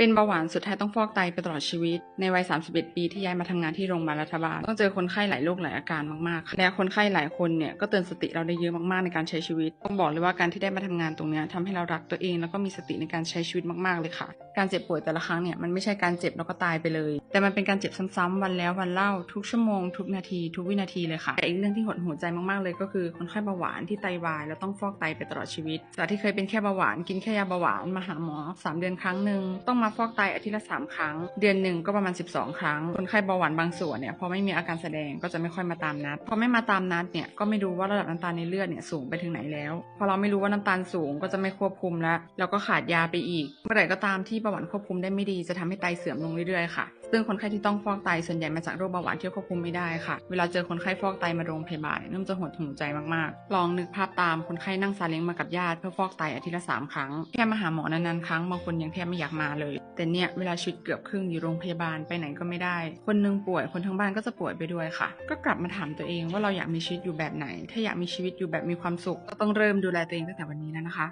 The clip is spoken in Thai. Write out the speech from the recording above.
เป็นเบาหวานสุดท้ายต้องฟอกไตไปตลอดชีวิต ในวัย 31 ปีที่ย้ายมาทำงานที่โรงพยาบาลรัฐบาล ต้องเจอคนไข้หลายโรคหลายอาการมากๆค่ะและคนไข้หลายคนเนี่ยก็เตือนสติเราได้เยอะมากๆในการใช้ชีวิต ต้องบอกเลยว่าการที่ได้มาทำงานตรงนี้ยทำให้เรารักตัวเองแล้วก็มีสติในการใช้ชีวิตมากๆเลยค่ะ การเจ็บป่วยแต่ละครั้งเนี่ยมันไม่ใช่การเจ็บแล้วก็ตายไปเลย แต่มันเป็นการเจ็บซ้ำๆวันแล้ววันเล่าทุกชั่วโมงทุกนาที ทุกวินาทีเลยค่ะแต่อีกเรื่องที่หดหูใจมากๆเลย ก็คือคนไข้เบาหวานที่ไตวายแล้วต้องฟอกไตไปตลอดชีวิตจากที่เคยเป็นแค่เบาหวานกินแค่ยาเบาหวานมาหาหมอสามเดือนครั้งหนึ่งต้องมาฟอกไตอาทิตย์ละสามครั้ง เดือนหนึ่งก็ประมาณ 12 ครั้ง คนไข้เบาหวานบางส่วนเนี่ยพอไม่มีอาการแสดงก็จะไม่ค่อยมาตามนัด พอไม่มาตามนัดเนี่ยก็ไม่รู้ว่าระดับน้ำตาลในเลือดเนี่ยสูงไปถึงไหนแล้ว พอเราไม่รู้ว่าน้ำตาลสูงก็จะไม่ควบคุมแล้วแล้วก็ขาดยาไปอีก เมื่อไหร่ก็ตามที่เบาหวานควบคุมได้ไม่ดีจะทำให้ไตเสื่อมลงเรื่อยๆค่ะ ซึ่งคนไข้ที่ต้องฟอกไตส่วนใหญ่มาจากโรคเบาหวานที่ควบคุมไม่ได้ค่ะ เวลาเจอคนไข้ฟอกไตมาโรงพยาบาลเนี่ยเริ่มจะหดหูใจมากๆ ลองนึกภาพตามคนไข้นั่งซาเล้งมากับญาติเพื่อฟอกไตอาทิตย์ละสามครั้ง แค่มาหาหมอนานๆครั้งบางคนยังแทบไม่อยากมาเลย แต่เนี่ยเวลาชีวิตเกือบครึ่งอยู่โรงพยาบาลไปไหนก็ไม่ได้ คนหนึงป่วยคนทั้งบ้านก็จะป่วยไปด้วยค่ะ ก็กลับมาถามตัวเองว่าเราอยากมีชีวิตอยู่แบบไหน ถ้าอยากมีชีวิตอยู่แบบมีความสุขก็ต้องเริ่มดูแลตัวเองตั้งแต่วันนี้แล้วนะคะ